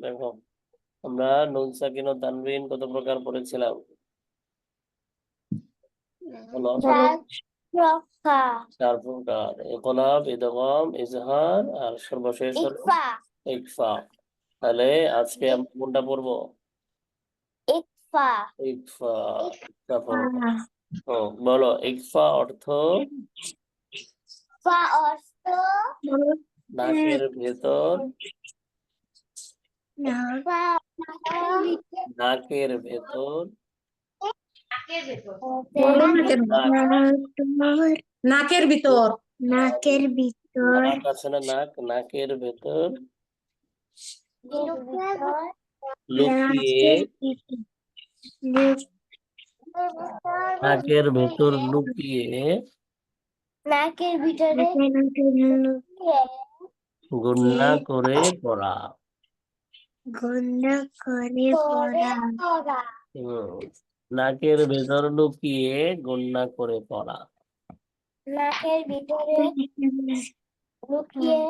দেখো আমরা নুন সাকিন ও তানবিন কত প্রকার পড়েছিলাম? বলো চার প্রকার। ইকলাব ইদগাম ইজহার আর সর্বশেষ ইকফা। তাহলে আজকে আমরা কোনটা পড়ব? ইকফা। ইকফা। ইকফা ও, বলো ইকফা অর্থ? ফা অর্থ নাকের ভেতর ফা নাকের ভেতর নাকের ভিতর নাকের ভিতর নাক আছে না নাক নাকের ভেতর লুকিয়ে নাকের ভেতর লুকিয়ে নাকের ভিতরে গুন্না করে পড়া। করে পড়া। নাকের ভেতর লুকিয়ে গুন্না করে পড়া। নাকের ভিতরে লুকিয়ে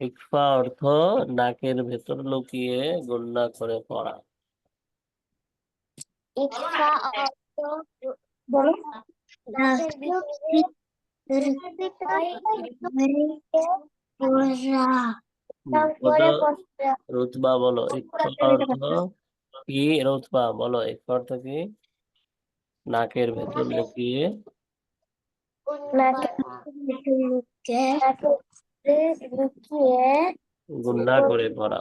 ইকফা অর্থ নাকের ভেতর লুকিয়ে গুন্না করে পড়া। ইকফা অর্থ বলো। রুতবা বলো কি রুতবা? বলো ইকফা অর্থ কি? নাকের ভেতর লুকিয়ে। গুন্না করে পড়া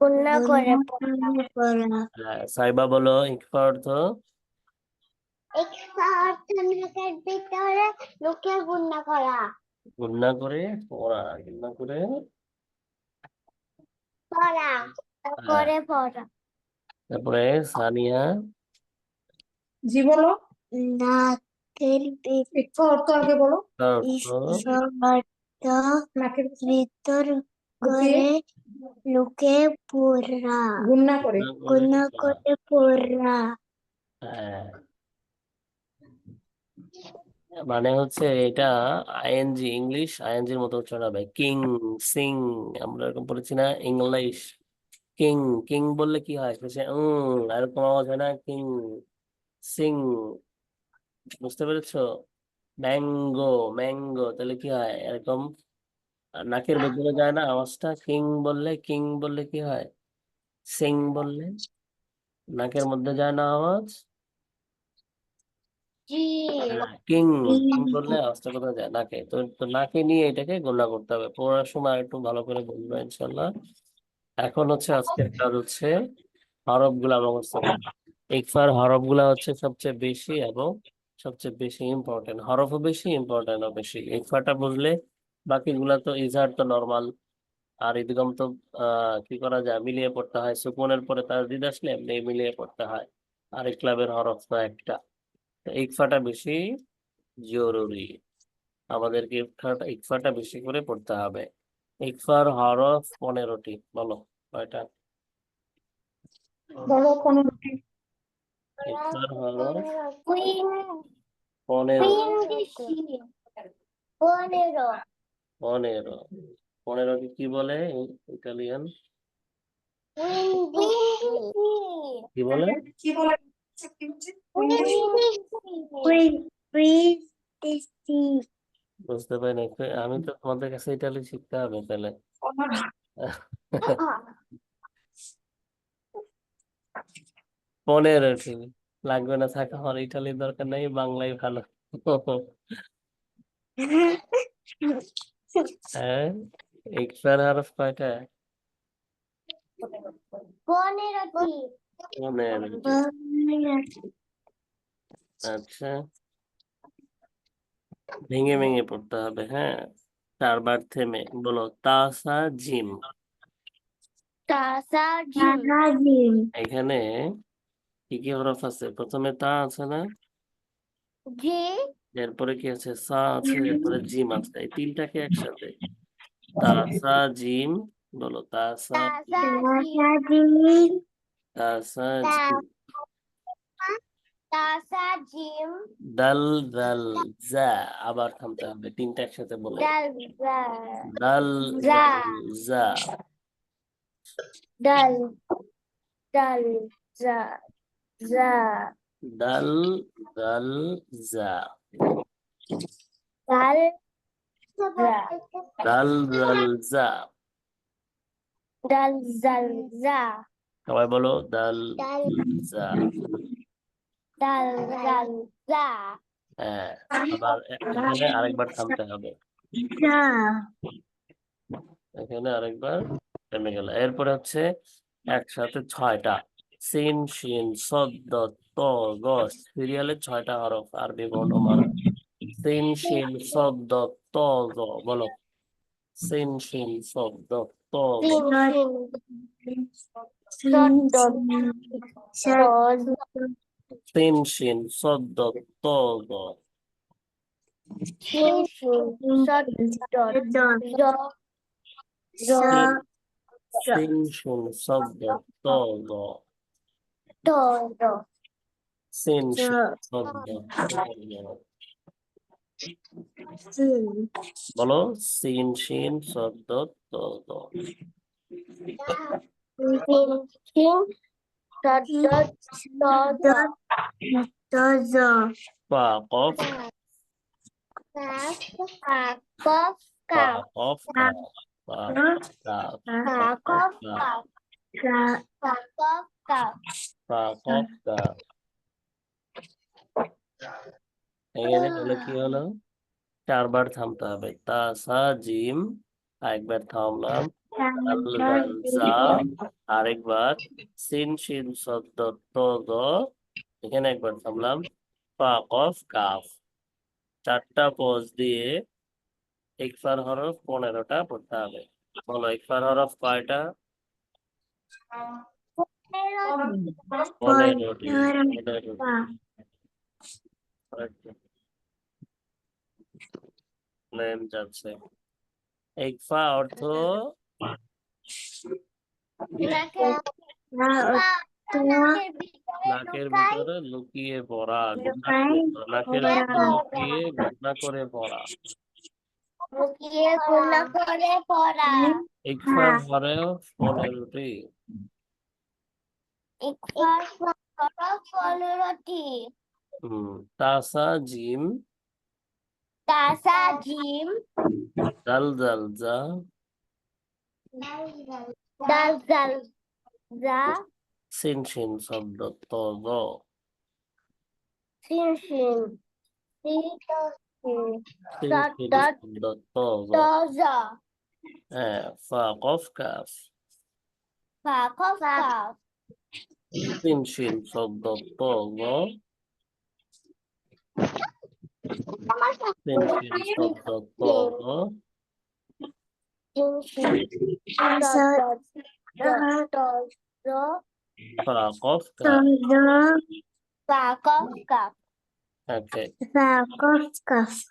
গুণা করে পড়া হ্যাঁ সাইবা বলো ইকফা অর্থ ইকফা অর্থ নাকের ভিতরে লুকিয়ে গুণা করা। গুন্না করে পড়া গুন্না করে। পড়া করে পড়া। তারপরে সানিয়া। জি বলো নাকের ইকফা অর্থ আগে বলো। নাকের ভিতর করে লুকে পড়া। গুন্না করে। গুন্না করে গুণা করে পড়া। হ্যাঁ। মানে হচ্ছে এটা আইএনজি ইংলিশ, আইএনজির মতো উচ্চারণ হবে কিং, সিং, আমরা এরকম পড়েছি না, ইংলিশ। কিং কিং বললে কি হয়? এরকম আওয়াজ হয় না। কিং, সিং, বুঝতে পেরেছ? ম্যাঙ্গো ম্যাঙ্গো, তাহলে কি হয়? এরকম নাকের ভেতরে যায় না আওয়াজটা? কিং বললে কিং বললে কি হয়? সিং বললে নাকের মধ্যে যায় না আওয়াজ? কিং কিং বললে আওয়াজটা যায়? নাকে তো তো নাকে নিয়ে এটাকে গণনা করতে হবে। পড়ার সময় একটু ভালো করে বলব ইনশাল্লাহ এখন হচ্ছে আজকের কাজ হচ্ছে হরফগুলা মুখস্থ ইকফার হরফগুলা হচ্ছে সবচেয়ে বেশি এবং সবচেয়ে বেশি ইম্পর্টেন্ট হরফও বেশি ইম্পর্টেন্টও বেশি। ইকফাটা বুঝলে বাকিগুলা তো ইজহার তো নর্মাল আর ইদগম তো আহ কি করা যায়? মিলিয়ে পড়তে হয়। সুকুনের পরে তার দিদ আসলে এমনি মিলিয়ে পড়তে হয়। আর ইকলাবের হরফ তো একটা। ইকফাটা বেশি জরুরি। আমাদেরকে ইকফাটা ইকফাটা বেশি করে পড়তে হবে। ইকফার হরফ পনেরোটি বলো কয়টা? বলো পনেরোটি। ইকফার হরফ পনেরো। পনেরো। পনেরো। পনেরোকে কি বলে ইটালিয়ান? কি বলে? কি বলে? বুঝতে পারি না আমি তো তোমাদের কাছে ইটালি শিখতে হবে তাহলে। পনেরোটি লাগবে না থাকা, আমার ইটালির দরকার নাই, বাংলাই ভালো। হ্যাঁ ইকফার হরফ কয়টা? পনেরোটি আচ্ছা। ভেঙে ভেঙে পড়তে হবে হ্যাঁ? চারবার থেমে বলো তাসা জিম। তাসা জিম। এখানে কি কি হরফ আছে? প্রথমে তা আছে না? জি এরপরে কি আছে? সা আছে এরপরে জিম আছে। এই তিনটাকে একসাথে। তাসা জিম বলো তাসা তাসা জিম। তাসা তা- জিম তাসা জিম দাল দাল জা আবার থামতে হবে তিনটা একসাথে বলে। ডাল জা দাল জা। দাল জা ডাল ডাল জা জা দাল দাল জা জা দাল দাল জা ডাল জাল জা সবাই বলো দাল জা ডাল জাল জা হ্যাঁ আবার এখানে আরেকবার থামতে হবে। এখানে আরেকবার থেমে গেল। এরপরে হচ্ছে একসাথে ছয়টা। সিন শিন সদ্দ ত গ সিরিয়ালের ছয়টা হরফ আরবি বর্ণমালা সিন শিন সদ্দ ত গ বলো। সিন শিন সদ্দ ত গ। সিন সদ্দ সিন শিন সদ্দ ত গ দ দ সিন শিন সদ্দ ত গ বলো সিন শিন সদ্দ ত কাফ পা কাফ কফ কাফ কফ কাফ পা কফ কাফ এখানে হলো কি হলো চারবার থামতে হবে তা সা জিম একবার থামলাম আরেকবার সিন শিন সদ্দ এখানে একবার থামলাম পা কফ। চারটা পজ দিয়ে ইকফার হরফ পনেরোটা পড়তে হবে। বলো ইকফার হরফ কয়টা? পনেরোটি। যাচ্ছে। অর্থ নাকের ভিতরে লুকিয়ে পড়া নাকের লুকিয়ে গুণা করে পড়া। মুখিয়ে গুণা করে পড়া। ইকফার ইকফার হুম তাসা জিম। তাসা জিম। দাল দাল দাল জাল জা সিন শিন শব্দ ত গ সিন সিন সি সিন সিন দত শিন দত শব্দ ত গ দ জা হ্যাঁ ফা কফ কাফ ফা কফ কাফ সিন শিন শব্দ ত গ সিন শিন শব্দ ত গ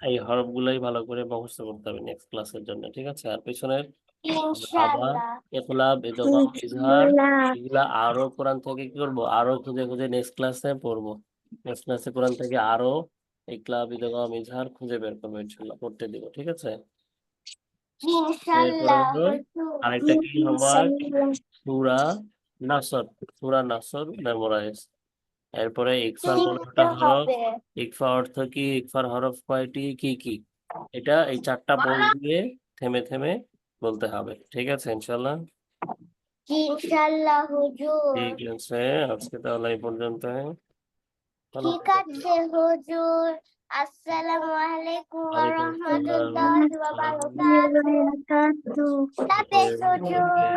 এই হরফগুলোই ভালো করে মুখস্থ করতে হবে নেক্সট ক্লাসের জন্য ঠিক আছে? আর পিছনের আরও কোরআন থেকে কি করব? আরও খুঁজে খুঁজে নেক্সট ক্লাসে পড়ব। নেক্সট ক্লাসে কোরআন থেকে আরও এই ক্লাব ইদগাম ইজহার খুঁজে বের করব ইনশাল্লাহ পড়তে দিব ঠিক আছে? আরেকটা কি হোমওয়ার্ক সূরা নাসর সূরা নাসর মেমোরাইজ এরপরে ইকফার পনেরোটা হরফ ইকফা অর্থ কি ইকফার হরফ কয়টি কি কি এটা এই চারটা পদ দিয়ে থেমে থেমে বলতে হবে। ঠিক আছে ইনশাল্লাহ ঠিক আছে আজকে তাহলে এই পর্যন্ত ঠিক আছে হুজুর। আসসালামু আলাইকুম ওয়া রাহমাতুল্লাহি ওয়া বারাকাতুহু। তাতে হুজুর।